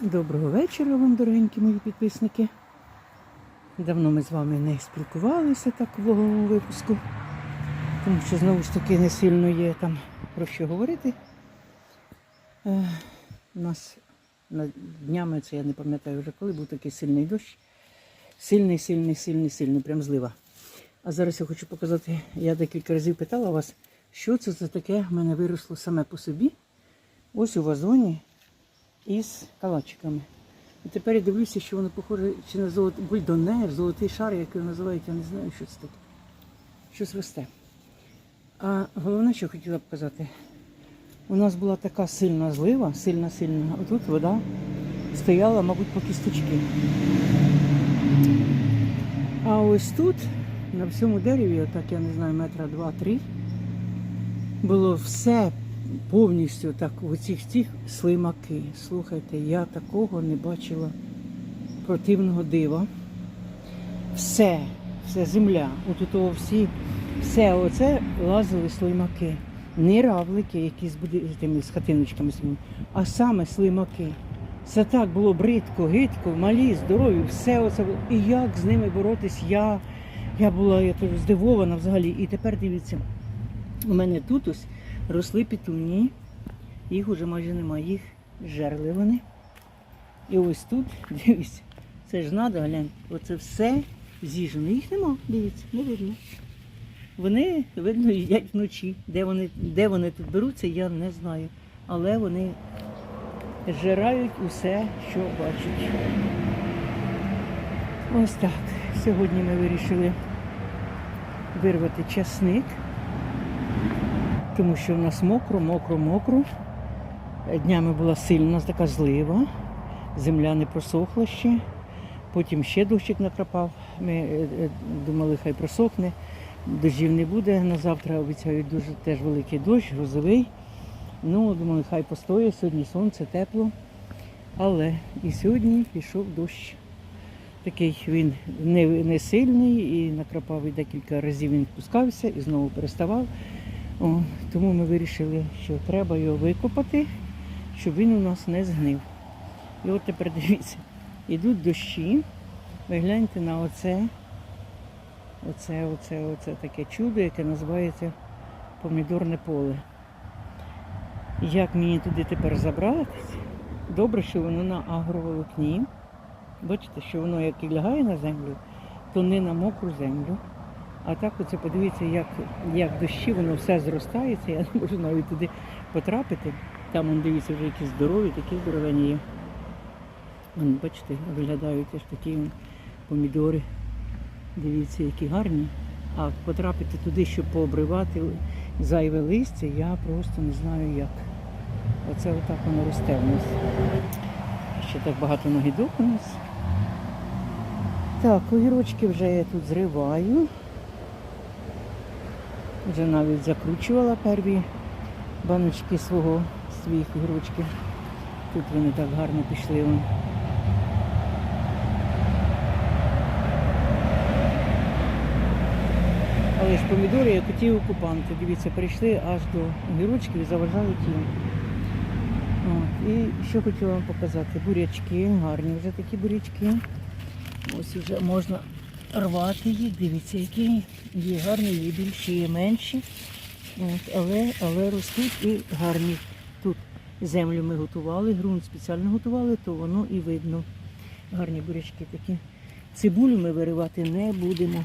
Доброго вечора вам, дорогенькі мої підписники. Давно ми з вами не спілкувалися так в влоговому випуску, тому що знову ж таки не сильно є там про що говорити. Е, у нас днями, це я не пам'ятаю вже коли, був такий сильний дощ. Сильний, сильний, сильний, сильний, прям злива. А зараз я хочу показати, я декілька разів питала вас, що це за таке в мене виросло саме по собі. Ось у вазоні із калачиками. І тепер я дивлюся, що воно похоже чи на золотий бульдонер, золотий шар, як його називають, я не знаю, що це таке. Щось росте. А головне, що хотіла б показати, у нас була така сильна злива, сильна, сильна. Отут вода стояла, мабуть, по кісточки. А ось тут, на всьому дереві, отак я не знаю, метра два-три, було все повністю так, оці ці слимаки. Слухайте, я такого не бачила противного дива. Все, все земля. От у всі, все оце лазили слимаки. Не равлики, які з тими з хатиночками а саме слимаки. Це так було бридко, гидко, малі, здорові, все оце було. І як з ними боротись, я, я була я здивована взагалі. І тепер дивіться, у мене тут ось росли петуні, їх уже майже немає, їх жерли вони. І ось тут, дивіться, це ж надо, глянь, оце все з'їжджено. Їх нема, дивіться, не видно. Вони, видно, їдять вночі. Де вони, де вони тут беруться, я не знаю. Але вони жирають усе, що бачать. Ось так. Сьогодні ми вирішили вирвати часник тому що в нас мокро, мокро, мокро. Днями була сильна така злива, земля не просохла ще. Потім ще дощик накрапав. Ми е, е, думали, хай просохне. Дощів не буде. На завтра обіцяють дуже теж великий дощ, грозовий. Ну, думали, хай постоє. Сьогодні сонце, тепло. Але і сьогодні пішов дощ. Такий він не, не сильний і накрапав і декілька разів він спускався і знову переставав. О, тому ми вирішили, що треба його викопати, щоб він у нас не згнив. І от тепер дивіться, ідуть дощі. Ви гляньте на оце, оце, оце, оце таке чудо, яке називається помідорне поле. Як мені туди тепер забратися? Добре, що воно на агроволокні. Бачите, що воно як і лягає на землю, то не на мокру землю. А так оце подивіться, як, як дощі, воно все зростається, я не можу навіть туди потрапити. Там, вон, дивіться, вже якісь здорові, такі здоровені є. Вон, бачите, виглядають аж такі вон помідори. Дивіться, які гарні. А потрапити туди, щоб пообривати зайве листя, я просто не знаю як. Оце отак воно росте в нас. Ще так багато нагідок у нас. Так, огірочки вже я тут зриваю. Вже навіть закручувала перві баночки свого, своїх огірочків. Тут вони так гарно пішли. Але ж помідори, як ті окупанти, дивіться, прийшли аж до огірочків і заважають їм. От. І що хотіла вам показати? Бурячки, гарні вже такі бурячки. Ось вже можна рвати їх. Дивіться, які є гарні, є більші, є менші. От, але, але ростуть і гарні. Тут землю ми готували, ґрунт спеціально готували, то воно і видно. Гарні бурячки такі. Цибулю ми виривати не будемо.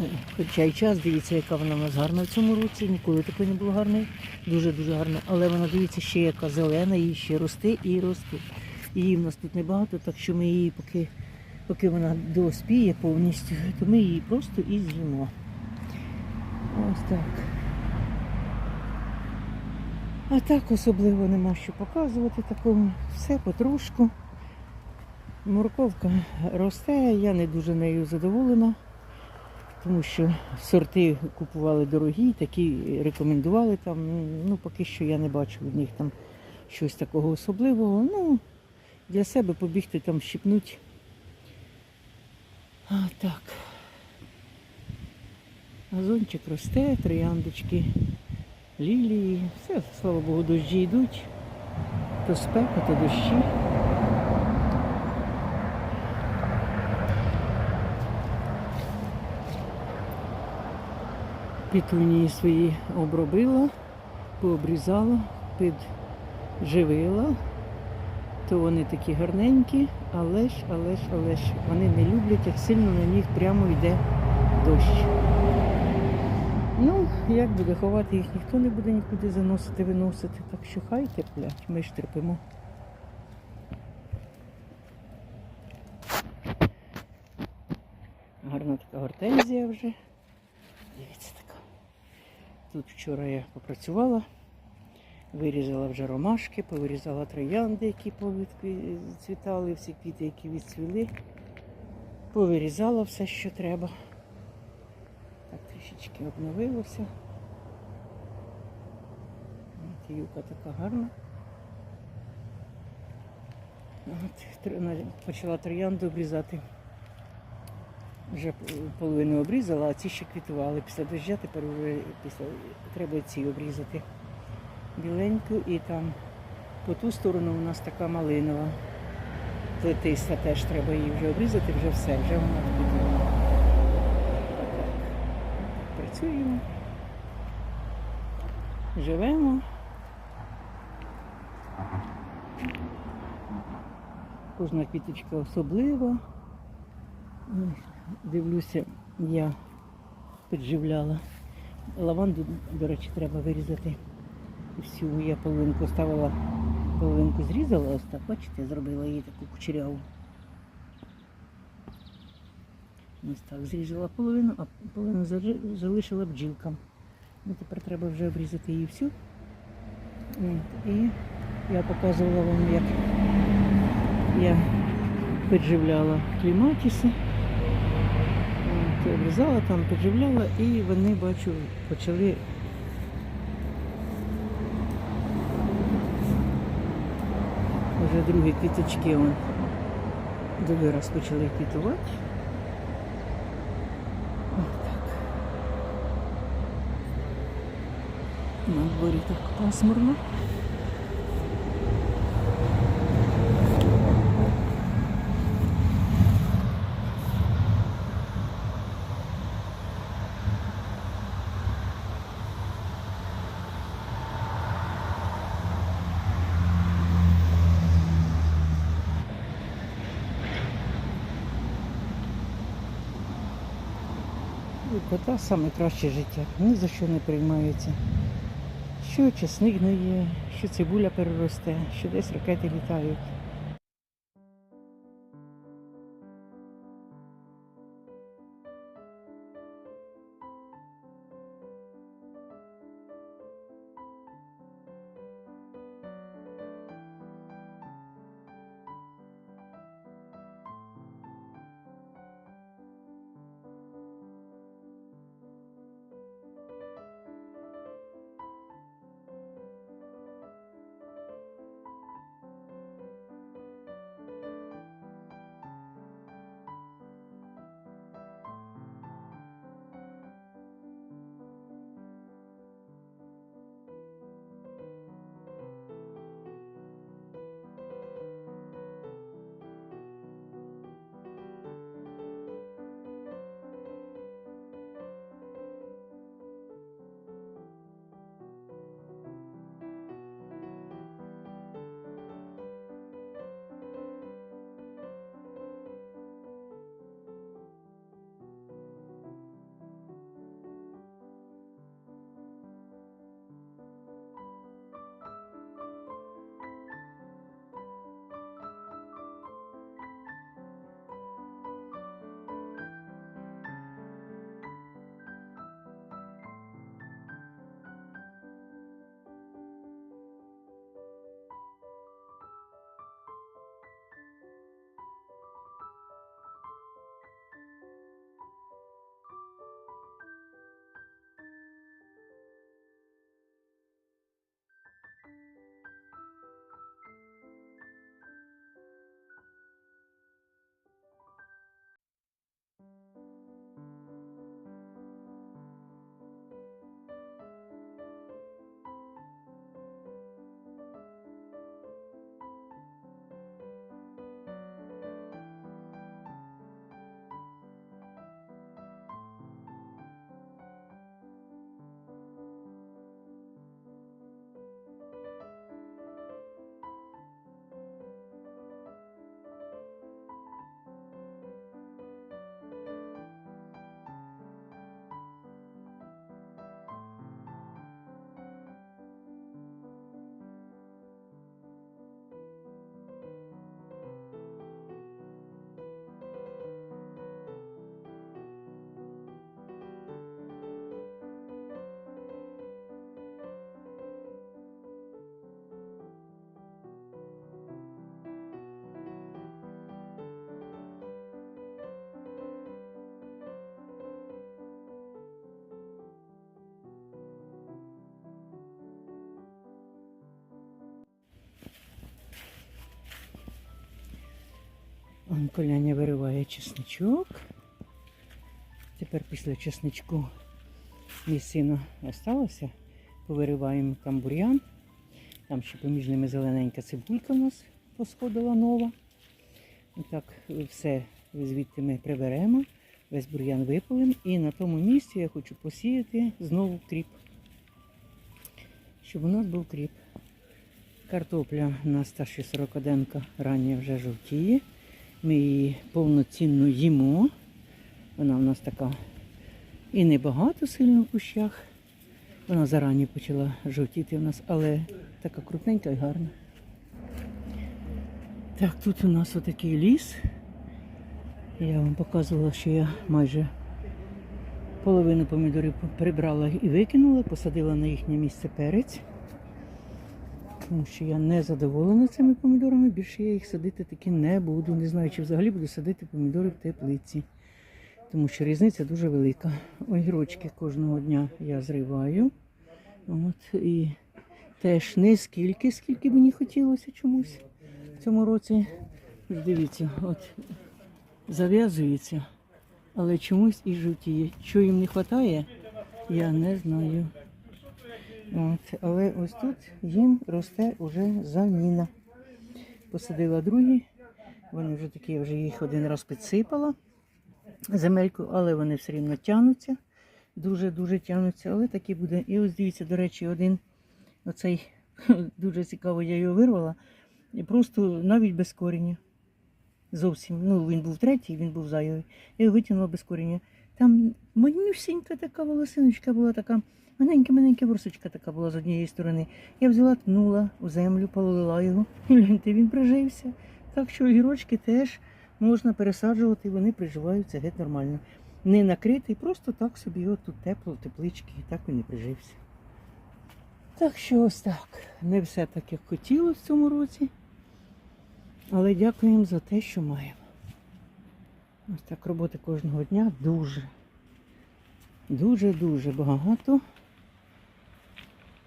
Е, Хоча й час, дивіться, яка вона в нас гарна в цьому році. Ніколи такої не було гарної. Дуже-дуже гарна. Але вона, дивіться, ще яка зелена, її ще росте і росте. Її в нас тут небагато, так що ми її, поки, поки вона доспіє повністю, то ми її просто і з'їмо. Ось так. А так особливо нема що показувати такого. Все потрошку. Морковка росте, я не дуже нею задоволена, тому що сорти купували дорогі, такі рекомендували там. Ну, поки що я не бачу в них там щось такого особливого. Ну, для себе побігти там щипнуть. А, так. Газончик росте, трояндочки, лілії. Все, слава Богу, дощі йдуть. То спека, то дощі. Пітунії свої обробила, пообрізала, підживила. То вони такі гарненькі, але ж, але ж, але ж вони не люблять, як сильно на них прямо йде дощ. Ну, як буде ховати їх, ніхто не буде нікуди заносити, виносити. Так що хай терплять, ми ж терпимо. Гарна така гортензія вже. Дивіться така. Тут вчора я попрацювала, вирізала вже ромашки, повирізала троянди, які повідцвітали, всі квіти, які відцвіли. Повирізала все, що треба. Так, трішечки обновилося. Юка така гарна. От, почала троянду обрізати. Вже половину обрізала, а ці ще квітували. Після дождя тепер вже після треба ці обрізати. Біленьку і там по ту сторону у нас така малинова. Плетиста теж треба її вже обрізати, вже все, вже вона квітувала. Працюємо. Живемо. Кожна квіточка особлива. Дивлюся, я підживляла. Лаванду, до речі, треба вирізати. Всю я половинку ставила, половинку зрізала, ось так, бачите, зробила її таку кучеряву. Ось так, зрізала половину, а половину залишила бджілкам. Ну, тепер треба вже обрізати її всю. От, І я показувала вам, як я підживляла кліматіси. Обрізала там, підживляла, і вони, бачу, почали вже другі квіточки он, другий раз почали квітувати. На дворі так пасмурно. Кота саме краще життя. Ні за що не приймається. Що чесник гниє, що цибуля переросте, що десь ракети літають. Он коляня вириває чесничок. Тепер після чесничку місцина осталося. Повириваємо там бур'ян. Там ще поміж ними зелененька цибулька у нас посходила нова. І так все звідти ми приберемо, весь бур'ян випалимо. І на тому місці я хочу посіяти знову кріп. Щоб у нас був кріп. Картопля у нас та 41 рання вже жовтіє. Ми її повноцінно їмо. Вона у нас така і небагато сильно в кущах. Вона зарані почала жовтіти в нас, але така крупненька і гарна. Так, тут у нас отакий ліс. Я вам показувала, що я майже половину помідорів прибрала і викинула, посадила на їхнє місце перець. Тому що я не задоволена цими помідорами, більше я їх садити таки не буду. Не знаю, чи взагалі буду садити помідори в теплиці. Тому що різниця дуже велика. Огірочки кожного дня я зриваю. От, і теж не скільки, скільки мені хотілося чомусь в цьому році. Дивіться, от зав'язується, але чомусь і жовтіє. Що їм не вистачає, я не знаю. От, але ось тут їм росте уже заміна. Посадила другі, вони вже такі, я вже їх один раз підсипала земельку, але вони все рівно тягнуться. Дуже-дуже тягнуться, але такі буде. І ось дивіться, до речі, один оцей дуже цікаво, я його вирвала. І просто навіть без коріння. Зовсім. Ну, він був третій, він був зайвий. Я його витягнула без коріння. Там манюсінька така волосиночка була така, маленька-маленька ворсочка така була з однієї сторони. Я взяла, тнула у землю, полила його. І гляньте, він прижився. Так що огірочки теж можна пересаджувати, вони приживаються геть нормально. Не накритий, просто так собі, от тут тепло, в тепличці, і так він і прижився. Так що ось так. Не все так, як хотілося в цьому році. Але дякуємо за те, що маємо. Ось так роботи кожного дня дуже. Дуже-дуже багато.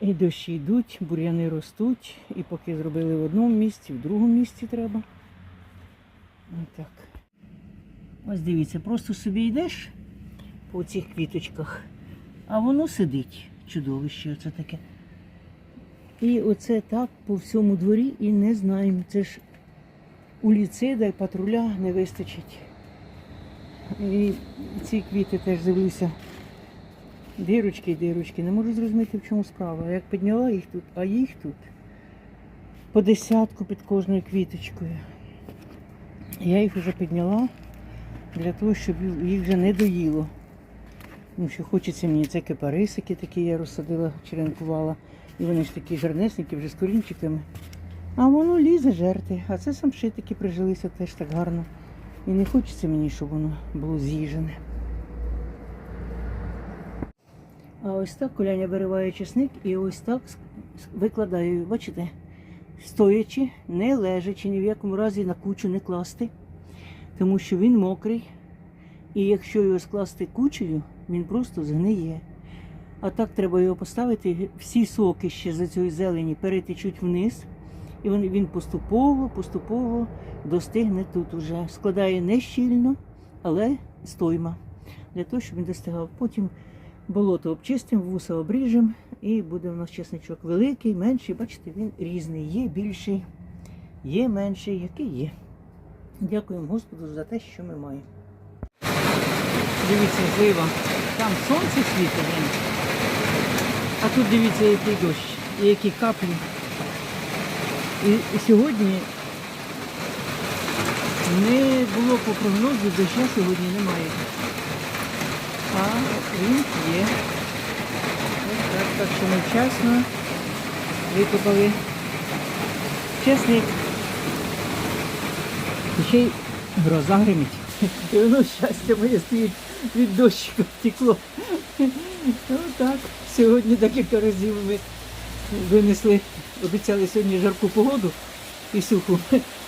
І дощі йдуть, бур'яни ростуть. І поки зробили в одному місці, в другому місці треба. Ось так. Ось дивіться, просто собі йдеш по цих квіточках, а воно сидить, чудовище оце таке. І оце так по всьому дворі і не знаємо. Це ж у ліцида і патруля не вистачить. І ці квіти теж дивлюся. Дирочки, дирочки. Не можу зрозуміти, в чому справа. Як підняла їх тут, а їх тут по десятку під кожною квіточкою. Я їх вже підняла для того, щоб їх вже не доїло. Тому що хочеться мені це кипарисики такі я розсадила, черенкувала. І вони ж такі гарнесенькі, вже з корінчиками. А воно лізе жерти. А це самшитики прижилися теж так гарно. І не хочеться мені, щоб воно було з'їжене. А ось так коляня вириває чесник і ось так викладаю. Бачите? Стоячи, не лежачи, ні в якому разі на кучу не класти, тому що він мокрий. І якщо його скласти кучею, він просто згниє. А так треба його поставити, всі соки ще за цієї зелені перетечуть вниз. І він поступово, поступово достигне тут уже. Складає не щільно, але стойма. Для того, щоб він достигав. Потім болото обчистимо, вуса обріжемо, і буде у нас чесничок великий, менший. Бачите, він різний. Є більший, є менший, який є. Дякуємо Господу за те, що ми маємо. Дивіться, злива. Там сонце світить, а тут дивіться, який дощ, і які каплі. І, і сьогодні не було по прогнозу, доща сьогодні немає. А він є. Ось так, так що ми вчасно викопали чесник. Ще й гроза гримить. І воно щастя моє стоїть від дощика втекло. Отак. Сьогодні декілька разів ми винесли, обіцяли сьогодні жарку погоду і суху.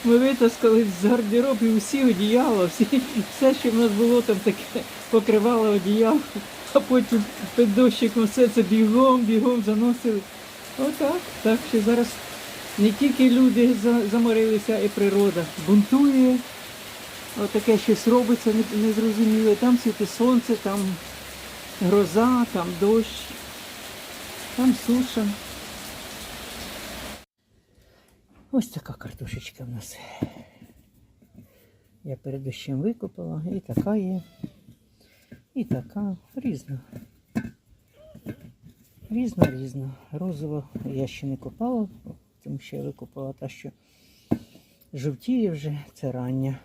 Ми витаскали з гардеробів усі одіяла, всі, все, що в нас було там таке, покривало одіяло, а потім під дощиком все це бігом, бігом заносили. Отак. Так що зараз не тільки люди заморилися, і природа бунтує. Отаке щось робиться, незрозуміле. Там світить сонце, там гроза, там дощ, там суша. Ось така картошечка в нас. Я перед дощем викопала, і така є, і така різна. Різна, різна. Розова я ще не копала, тому що я викопала та, що жовтіє вже, це рання.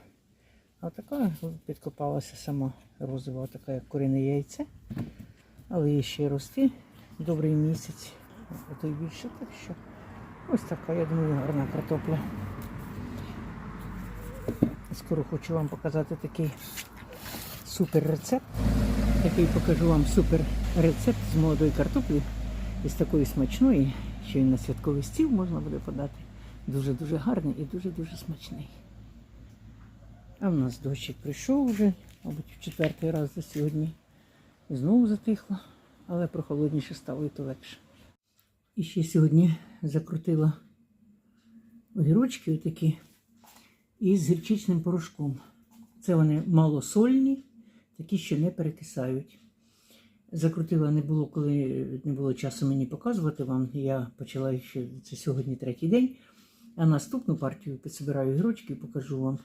А така підкопалася сама розова, така як курине яйце. Але їй ще рости добрий місяць, а то й більше, так що ось така, я думаю, гарна картопля. Скоро хочу вам показати такий супер рецепт. Такий покажу вам супер рецепт з молодої картоплі із такої смачної, що і на святковий стіл можна буде подати. Дуже-дуже гарний і дуже-дуже смачний. А в нас дощик прийшов вже, мабуть, в четвертий раз за сьогодні. І знову затихло, але прохолодніше стало і то легше. І ще сьогодні закрутила огірочки отакі із гірчичним порошком. Це вони малосольні, такі, що не перекисають. Закрутила не було, коли не було часу мені показувати вам. Я почала ще це сьогодні третій день. А наступну партію підсобираю ігрочки і покажу вам,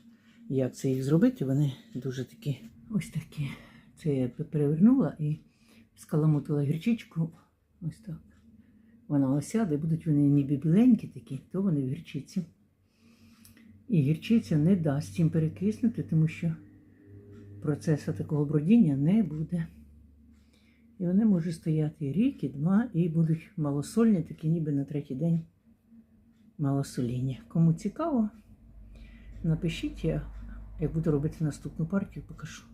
як це їх зробити. Вони дуже такі ось такі. Це я перевернула і скаламутила гірчичку. Ось так. Вона осяде, будуть вони ніби біленькі такі, то вони в гірчиці. І гірчиця не дасть їм перекиснути, тому що процесу такого бродіння не буде. І вони можуть стояти рік і два, і будуть малосольні, такі ніби на третій день малосоління. Кому цікаво, напишіть, я як буду робити наступну партію, покажу.